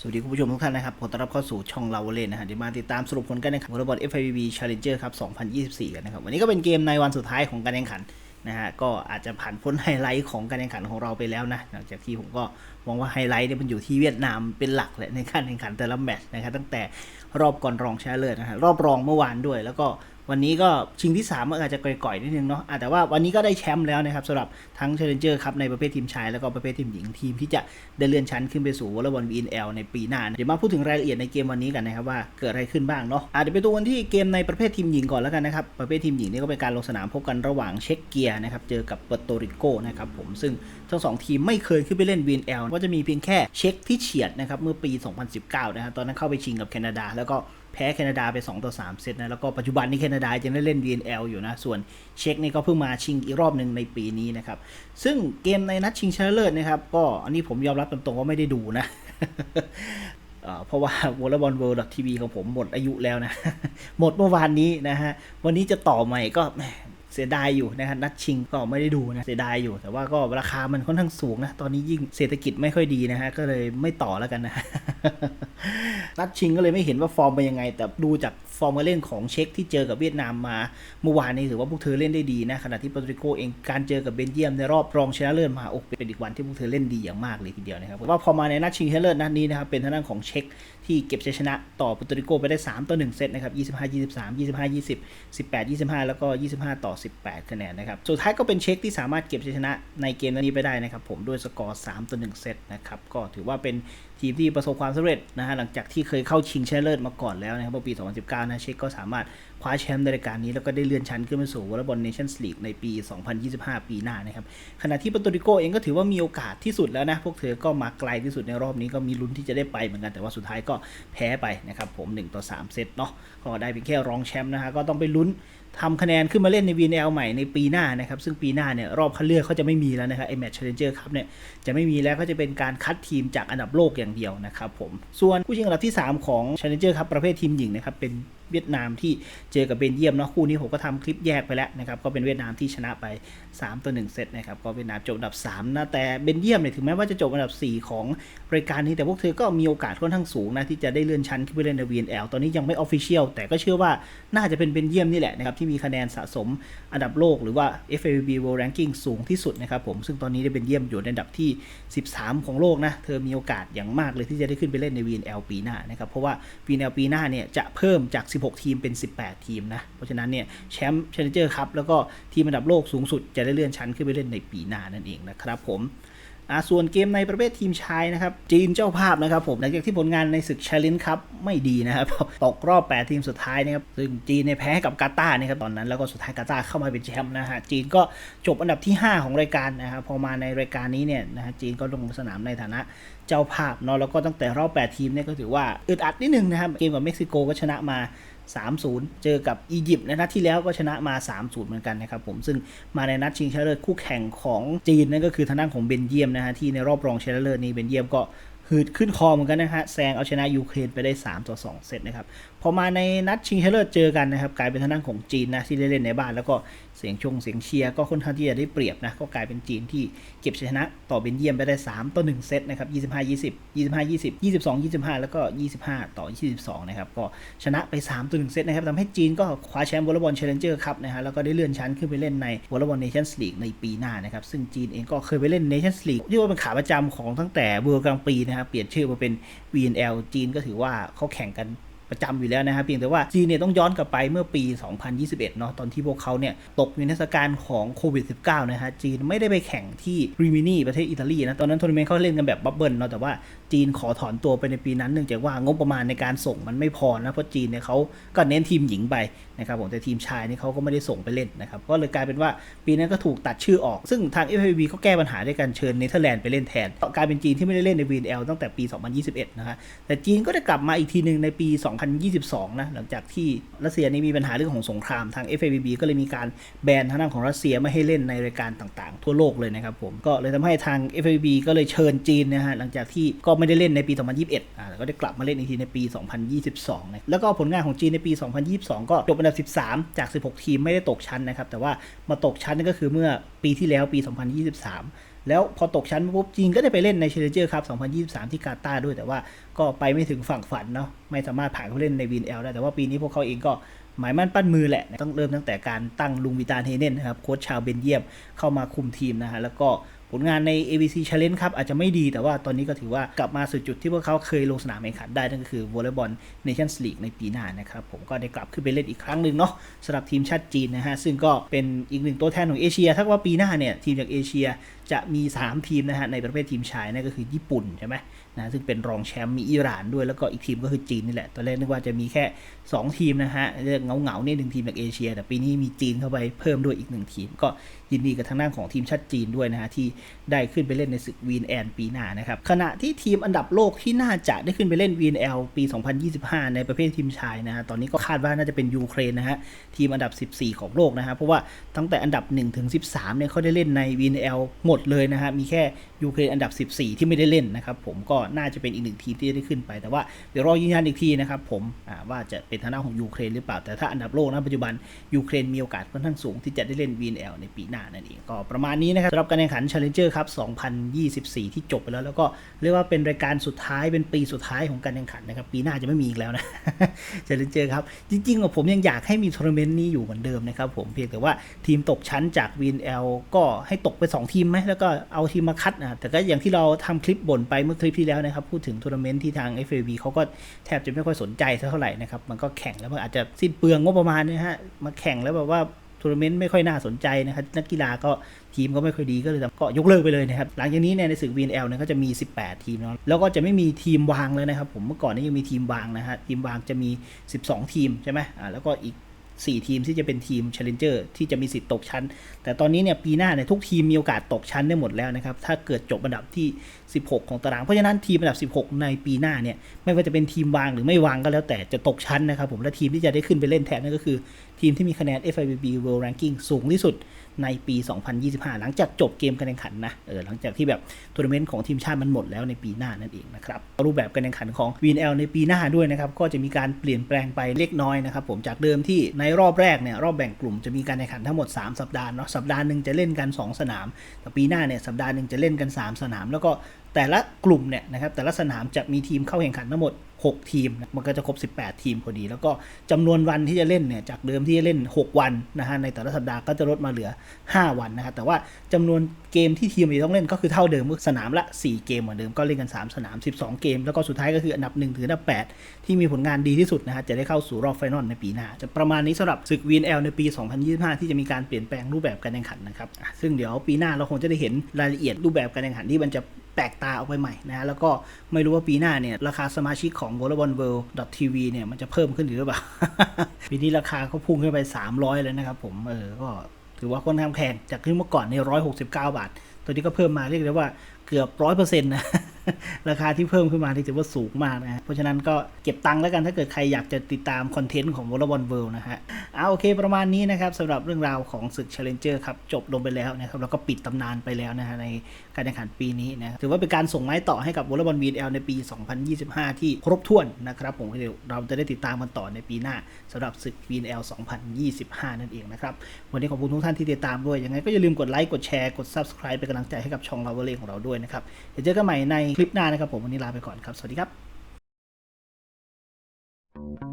สวัสดีคุณผู้ชมทุกท่านนะครับ ขอต้อนรับเข้าสู่ช่องเราเล่นนะฮะเดี๋ยวมาติดตามสรุปผลการแข่งขันวอลเลย์บอล FIVB Challenger ครับ 2024 กันนะครับ วันนี้ก็เป็นเกมในวันสุดท้ายของการแข่งขันนะฮะ ก็อาจจะผ่านพ้นไฮไลท์ของการแข่งขันของเราไปแล้วนะ หลังจากที่ผมก็มองว่าไฮไลท์เนี่ยมันอยู่ที่เวียดนามเป็นหลักแหละในการแข่งขันแต่ละแมตช์นะครับตั้งแต่รอบก่อนรองชนะเลิศนะฮะ รอบรองเมื่อวานด้วย แล้วก็ วันนี้ก็ชิงที่3มันอาจจะก่อยๆนิดนึงเนาะแต่ว่าวันนี้ก็ได้แชมป์แล้วนะครับสำหรับทั้ง Challenger ครับในประเภททีมชายแล้วก็ประเภททีมหญิงทีมที่จะได้เลื่อนชั้นขึ้นไปสู่วอลเลย์บอล VNL ในปีหน้านะเดี๋ยวมาพูดถึงรายละเอียดในเกมวันนี้กันนะครับว่าเกิดอะไรขึ้นบ้างเนาะอะเดี๋ยวไปดูกันที่เกมในประเภททีมหญิงก่อนแล้วกันนะครับประเภททีมหญิงนี่ก็เป็นการลงสนามพบกันระหว่างเช็กเกียนะครับเจอกับเปอร์โตริโกนะครับผมซึ่งทั้งสองทีมไม่เคยขึ้นไปเล่น VNL ก็จะมีเพียงแค่เช็กที่เฉียดนะครับเมื่อปี 2019 นะครับตอนนั้นเข้าไปชิงกับแคนาดาแล้วก็ พ้แคนาดาไป 2 ต่อ 3 เซตนะ แล้วก็ปัจจุบันนี้แคนาดายังได้เล่น VNL อยู่นะ ส่วนเช็กนี่ก็เพิ่งมาชิงอีกรอบหนึ่งในปีนี้นะครับ ซึ่งเกมในนัดชิงชนะเลิศนะครับ ก็อันนี้ผมยอมรับตรงๆว่าไม่ได้ดูนะเพราะว่าวอลเลย์บอลเวิลด์ทีวีของผมหมดอายุแล้วนะ หมดเมื่อวานนี้นะฮะ วันนี้จะต่อใหม่ก็แสียดายอยู่นะครับนัดชิงก็ไม่ได้ดูนะเสียดายอยู่ แต่ว่าก็ราคามันค่อนข้างสูงนะตอนนี้ยิ่งเศรษฐกิจไม่ค่อยดีนะฮะก็เลยไม่ต่อแล้วกันนะนัดชิงก็เลยไม่เห็นว่าฟอร์มเป็นยังไง แต่ดูจาก ฟอร์มการเล่นของเช็คที่เจอกับเวียดนามมา เมื่อวานนี้ถือว่าพวกเธอเล่นได้ดีนะขณะที่ปาตริโกเองการเจอกับเบนเยียมในรอบรองชนะเลิศมาโอ้เป็นอีกวันที่พวกเธอเล่นดีอย่างมากเลยทีเดียวนะครับว่าพอมาในนัดชิงชนะเลิศนัดนี้นะครับเป็นทางด้านของเช็คที่เก็บชัยชนะต่อปาตริโกไปได้ 3 ต่อ 1 เซตนะครับ25 23 25 20 18 25 แล้วก็ 25 ต่อ 18 คะแนนนะครับสุดท้ายก็เป็นเช็คที่สามารถเก็บชัยชนะในเกมนี้ไปได้นะครับผมด้วยสกอร์3ต่อ1เซตนะครับก็ถือว่าเป็น ทีมที่ประสบความสำเร็จนะฮะหลังจากที่เคยเข้าชิงชนะเลิศมาก่อนแล้วนะครับปี 2019 นะเช็คก็สามารถคว้าแชมป์ในรายการนี้แล้วก็ได้เลื่อนชั้นขึ้นมาสู่วอลเลย์บอลเนชั่นส์ลีกในปี 2025 ปีหน้านะครับขณะที่ปาโตริโกเองก็ถือว่ามีโอกาสที่สุดแล้วนะ พวกเธอก็มาไกลที่สุดในรอบนี้ก็มีลุ้นที่จะได้ไปเหมือนกันแต่ว่าสุดท้ายก็แพ้ไปนะครับผม1ต่อ3เซตเนาะก็ได้เพียงแค่รองแชมป์นะฮะก็ต้องไปลุ้น ทำคะแนนขึ้นมาเล่นใน VNL ใหม่ในปีหน้านะครับ ซึ่งปีหน้าเนี่ยรอบคัดเลือกเขาจะไม่มีแล้วนะครับไอแมตช์เชนเจอร์ครับเนี่ยจะไม่มีแล้วก็จะเป็นการคัดทีมจากอันดับโลกอย่างเดียวนะครับผมส่วนผู้ชิงอันดับที่ 3 ของเชนเจอร์ครับประเภททีมหญิงนะครับเป็น เวียดนามที่เจอกับเบนเยียมเนาะคู่นี้ผมก็ทำคลิปแยกไปแล้วนะครับก็เป็นเวียดนามที่ชนะไป 3 ต่อ 1 เซตนะครับก็เวียดนามจบอันดับ3นะแต่เบนเยียมเนี่ยถึงแม้ว่าจะจบอันดับ 4 ของรายการนี้แต่พวกเธอก็มีโอกาสค่อนข้างสูงนะที่จะได้เลื่อนชั้นขึ้นไปเล่นใน VNL ตอนนี้ยังไม่ออฟฟิเชียลแต่ก็เชื่อว่าน่าจะเป็นเบนเยียมนี่แหละนะครับที่มีคะแนนสะสมอันดับโลกหรือว่า FABB World Ranking สูงที่สุดนะครับผมซึ่งตอนนี้ได้เบนเยียมอยู่ในอันดับที่ 13 ของโลกนะเธอมีโอกาสอย่างมากเลยที่จะได้ขึ้นไปเล่นใน VNL ปีหน้านะครับเพราะว่า VNL ปีหน้าเนี่ยจะเพิ่มจาก16 ทีมเป็น 18 ทีมนะ เพราะฉะนั้นเนี่ยแชมป์เชนเจอร์ครับแล้วก็ทีมระดับโลกสูงสุดจะได้เลื่อนชั้นขึ้นไปเล่นในปีหน้านั่นเองนะครับผม ส่วนเกมในประเภททีมชายนะครับ จีนเจ้าภาพนะครับผมหลังจากที่ผลงานในศึก Challenge ครับไม่ดีนะครับตกรอบ 8 ทีมสุดท้ายนะครับซึ่งจีนเนี่ยแพ้กับกาตาร์นะครับตอนนั้น แล้วก็สุดท้ายกาตาร์เข้ามาเป็นแชมป์นะฮะจีนก็จบอันดับที่ 5 ของรายการนะครับพอมาในรายการนี้เนี่ยนะฮะจีนก็ลงสนามในฐานะเจ้าภาพเนาะแล้วก็ตั้งแต่รอบ 8 ทีมเนี่ยก็ถือว่าอึดอัดนิดนึงนะครับเกมกับเม็กซิโกก็ชนะมา 3-0 เจอกับอียิปต์ในนัดที่แล้วก็ชนะมา 3-0 เหมือนกันนะครับผมซึ่งมาในนัดชิงชนะเลิศคู่แข่งของจีนนั่นก็คือทางด้านของเบนเยียมนะฮะที่ในรอบรองชนะเลิศนี้เบนเยียมก็หืดขึ้นคอเหมือนกันนะฮะแซงเอาชนะยูเครนไปได้ 3 ต่อ 2 เซตนะครับ พอมาในนัดชิงชนะเลิศเจอกันนะครับ กลายเป็นทางด้านของจีนนะที่ได้เล่นในบ้านแล้วก็ เสียงชงเสียงเชียร์ก็ค่อนข้างที่จะได้เปรียบนะ ก็กลายเป็นจีนที่เก็บชนะต่อเบนเยียมไปได้ 3 ต่อ 1 เซตนะครับ 25 20 25 20 22 25 แล้วก็ 25 ต่อ 22 นะครับ ก็ชนะไป 3 ต่อ 1 เซตนะครับทำให้จีนก็คว้าแชมป์วอลเลย์บอลเชลเลนเจอร์ครับนะฮะ แล้วก็ได้เลื่อนชั้นขึ้นไปเล่นในวอลเลย์บอลเนชั่นส์ลีกในปีหน้านะครับ ซึ่งจีนเองก็เคยไปเล่นเนชั่นส์ลีกเรียกว่าเป็นขาประจำของตั้งแต่เวิร์กลางปีนะครับ เปลี่ยนชื่อมาเป็น VNL จีนก็ถือว่าเขาแข่งกัน ประจำอยู่แล้วนะครับเพียงแต่ว่าจีนเนี่ยต้องย้อนกลับไปเมื่อปี 2021 เนาะตอนที่พวกเขาเนี่ยตกอยู่ในเทศกาลของโควิด -19 นะฮะจีนไม่ได้ไปแข่งที่ริมินีประเทศอิตาลีนะตอนนั้นทัวร์นาเมนต์เขาเล่นกันแบบบับเบิลเนาะแต่ว่าจีนขอถอนตัวไปในปีนั้นเนื่องจากว่างบประมาณในการส่งมันไม่พอนะเพราะจีนเนี่ยเขาก็เน้นทีมหญิงไปนะครับผมแต่ทีมชายนี่เขาก็ไม่ได้ส่งไปเล่นนะครับก็เลยกลายเป็นว่าปีนั้นก็ถูกตัดชื่อออก ซึ่งทาง FIVB ก็แก้ปัญหาด้วยการเชิญเนเธอร์แลนด์ไปเล่นแทนกลายเป็นจีนที่ไม่ได้เล่นใน VNL ตั้งแต่ปี 2021 นะฮะแต่จีนก็ได้กลับมาอีกทีหนึ่งในปี 2022 นะหลังจากที่รัสเซียนี่มีปัญหาเรื่องของสงครามทาง FIVB ก็เลยมีการแบนทางด้านของรัสเซียไม่ให้เล่นในรายการต่างๆ ทั่วโลกเลยนะครับผมก็เลยทำให้ทาง FIVB ก็เลยเชิญจีนนะฮะหลังจากที่ก็ไม่ได้เล่นในปี 2021 อ่าแล้วก็ได้กลับมาเล่นอีกทีในปี 2022นะแล้วก็ผลงานของจีนในปี 2022 ก็จบอันดับ 13 จาก 16 ทีมไม่ได้ตกชั้นนะครับ แต่ว่ามาตกชั้นนั่นก็คือเมื่อปีที่แล้วปี 2023 แล้วพอตกชั้นปุ๊บจีนก็ได้ไปเล่นในเชลเจอร์ครับ 2023 ที่กาตาร์ด้วย แต่ว่าก็ไปไม่ถึงฝั่งฝันเนาะ ไม่สามารถผ่านเข้าเล่นใน VNL ได้ แต่ว่าปีนี้พวกเขาเองก็หมายมั่นปั้นมือแหละ ต้องเริ่มตั้งแต่การตั้งลุงวิตาเฮเนนนะครับ โค้ชชาวเบนเยียมเข้ามาคุมทีมนะฮะ แล้วก็ ผลงานใน ABC Challenge ครับอาจจะไม่ดีแต่ว่าตอนนี้ก็ถือว่ากลับมาสู่จุดที่พวกเขาเคยลงสนามแข่งขันได้ นั่นก็คือวอลเลย์บอลเนชั่นสลีกในปีหน้านะครับ ผมก็ได้กลับขึ้นไปเล่นอีกครั้งหนึ่งเนาะสำหรับทีมชาติจีนนะฮะ ซึ่งก็เป็นอีกหนึ่งตัวแทนของเอเชีย ถ้าว่าปีหน้าเนี่ยทีมจากเอเชียจะมี 3 ทีมนะฮะในประเภททีมชายนั่นก็คือญี่ปุ่นใช่ไหม นะซึ่งเป็นรองแชมป์มีอิหร่านด้วยแล้วก็อีกทีมก็คือจีนนี่แหละตอนแรกนึกว่าจะมีแค่ 2 ทีมนะฮะเงเงาๆนี่หนึ่งทีมจากเอเชีย แต่ปีนี้มีจีนเข้าไปเพิ่มด้วยอีกหนึ่งทีม ก็ยินดีกับทางด้านของทีมชาติจีนด้วยนะฮะที่ได้ขึ้นไปเล่นในศึกวีนแอนปีหน้านะครับขณะที่ทีมอันดับโลกที่น่าจะได้ขึ้นไปเล่น VNL ปี 2025 ในประเภททีมชายนะฮะตอนนี้ก็คาดว่าน่าจะเป็นยูเครนนะฮะทีมอันดับ 14 ของโลกนะฮะเพราะว่าตั้งแต่อันดับ1ถึง13เนี่ยเขาได้เล่นใน VNL หมดเลยนะฮะมีแค่ยูเครนอันดับ 14 ที่ไม่ได้เล่นนะครับ ผมก็น่าจะเป็นอีกหนึ่งทีมที่ได้ขึ้นไป แต่ว่าเดี๋ยวรอยืนยันอีกทีนะครับผมว่าจะเป็นทางด้านของยูเครนหรือเปล่า แต่ถ้าอันดับโลกนะปัจจุบันยูเครนมีโอกาสค่อนข้างสูงที่จะได้เล่น VNL ในปีหน้านั่นเองก็ประมาณนี้นะครับสำหรับการแข่งขัน Challenger ครับ 2024 ที่จบไปแล้ว แล้วก็เรียกว่าเป็นรายการสุดท้ายเป็นปีสุดท้ายของการแข่งขันนะครับปีหน้าจะไม่มีอีกแล้วนะ Challenger ครับจริงๆผมยังอยากให้มีทัวร์นาเมนต์นี้อยู่เหมือนเดิมนะครับผมเพียงแต่ว่าทีมตกชั้นจาก VNL ก็ให้ตกไป 2 ทีมไหมแล้วก็เอาทีมมาคัดนะแต่ก็อย่างที่เราทำคลิปบ่นไปเมื่อคลิปที่แล้วนะครับ พูดถึงทัวร์นาเมนต์ที่ทาง FAB เขาก็แทบจะไม่ค่อยสนใจเท่าไหร่นะครับ มันก็แข่งแล้วมันอาจจะสิ้นเปลืองงบประมาณนะฮะมาแข่งแล้วแบบว่าทัวร์นาเมนต์ไม่ค่อยน่าสนใจนะครับนักกีฬาก็ทีมก็ไม่ค่อยดีก็เลยก็ยกเลิกไปเลยนะครับ หลังจากนี้เนี่ยในศึก VNL เนี่ยก็จะมี 18 ทีมเนาะแล้วก็จะไม่มีทีมวางเลยนะครับ ผมเมื่อก่อนนี้ยังมีทีมวางนะฮะทีมวางจะมี 12 ทีมใช่ไหมอ่าแล้วก็อีก 4 ทีมที่จะเป็นทีม Challenger ที่จะมีสิทธิ์ตกชั้น แต่ตอนนี้เนี่ยปีหน้าเนี่ยทุกทีมมีโอกาสตกชั้นได้หมดแล้วนะครับ ถ้าเกิดจบอันดับที่ 16 ของตาราง เพราะฉะนั้นทีมอันดับ 16 ในปีหน้าเนี่ยไม่ว่าจะเป็นทีมวางหรือไม่วางก็แล้วแต่จะตกชั้นนะครับผมและทีมที่จะได้ขึ้นไปเล่นแทนนั่นก็คือ ทีมที่มีคะแนน FIVB World Ranking สูงที่สุดในปี 2025 หลังจากจบเกมการแข่งขันนะเออหลังจากที่แบบทัวร์นาเมนต์ของทีมชาติมันหมดแล้วในปีหน้านั่นเองนะครับรูปแบบการแข่งขันของ VNL ในปีหน้าด้วยนะครับก็จะมีการเปลี่ยนแปลงไปเล็กน้อยนะครับผมจากเดิมที่ในรอบแรกเนี่ยรอบแบ่งกลุ่มจะมีการแข่งขันทั้งหมด 3 สัปดาห์เนาะสัปดาห์หนึ่งจะเล่นกัน 2 สนาม แต่ปีหน้าเนี่ยสัปดาห์หนึ่งจะเล่นกัน 3 สนาม แล้วก็ แต่ละกลุ่มเนี่ยนะครับแต่ละสนามจะมีทีมเข้าแข่งขันทั้งหมด 6 ทีม มันก็จะครบ 18 ทีมพอดี แล้วก็จำนวนวันที่จะเล่นเนี่ยจากเดิมที่จะเล่น 6 วันนะฮะในแต่ละสัปดาห์ก็จะลดมาเหลือ 5 วันนะครับแต่ว่าจำนวนเกมที่ทีมจะต้องเล่นก็คือเท่าเดิมคือสนามละ 4 เกมเหมือนเดิมก็เล่นกัน 3 สนาม 12 เกม แล้วก็สุดท้ายก็คืออันดับ 1 ถึงอันดับ 8 ที่มีผลงานดีที่สุดนะฮะจะได้เข้าสู่รอบไฟนอลในปีหน้าจะประมาณนี้สำหรับศึก VNL ในปี 2025 ที่จะมีการเปลี่ยนแปลงรูปแบบการแข่งขันนะครับซึ่งเดี๋ยวปีหน้าเราคงจะได้เห็นรายละเอียดรูปแบบการแข่งขันที่มันจะ แปลกตาออกไปใหม่นะแล้วก็ไม่รู้ว่าปีหน้าเนี่ย ราคาสมาชิกของ volleyballworld.tv เนี่ย มันจะเพิ่มขึ้นหรือเปล่า ปีนี้ราคาเขาพุ่งขึ้นไป 300 เลยนะครับผมเออก็ถือว่าค่อนข้างแพงจากที่เมื่อก่อนใน 169 บาท ตัวนี้ก็เพิ่มมาเรียกได้ว่าเกือบร้อยเปอร์เซ็นต์นะ ราคาที่เพิ่มขึ้นมาที่ถือว่าสูงมากนะฮะเพราะฉะนั้นก็เก็บตังค์แล้วกันถ้าเกิดใครอยากจะติดตามคอนเทนต์ของ Volleyball World นะฮะเอาโอเคประมาณนี้นะครับสำหรับเรื่องราวของศึก Challenger ครับจบลงไปแล้วนะครับแล้วก็ปิดตำนานไปแล้วนะฮะในการแข่งขันปีนี้นะถือว่าเป็นการส่งไม้ต่อให้กับ Volleyball VNL ในปี 2025 ที่ครบถ้วนนะครับผมเดี๋ยวเราจะได้ติดตามกันต่อในปีหน้าสำหรับศึก VNL 2025 นั่นเองนะครับวันนี้ขอบคุณทุกท่านที่ติดตามด้วยยังไงก็อย่าลืมกดไลค์กดแชร์กด Subscribe เป็นกำลังใจให้กับช่องเราเล่ของเราด้วยนะครับเดี๋ยวเจอกันใหม่ในคลิปหน้านะครับผมวันนี้ลาไปก่อนครับ สวัสดีครับ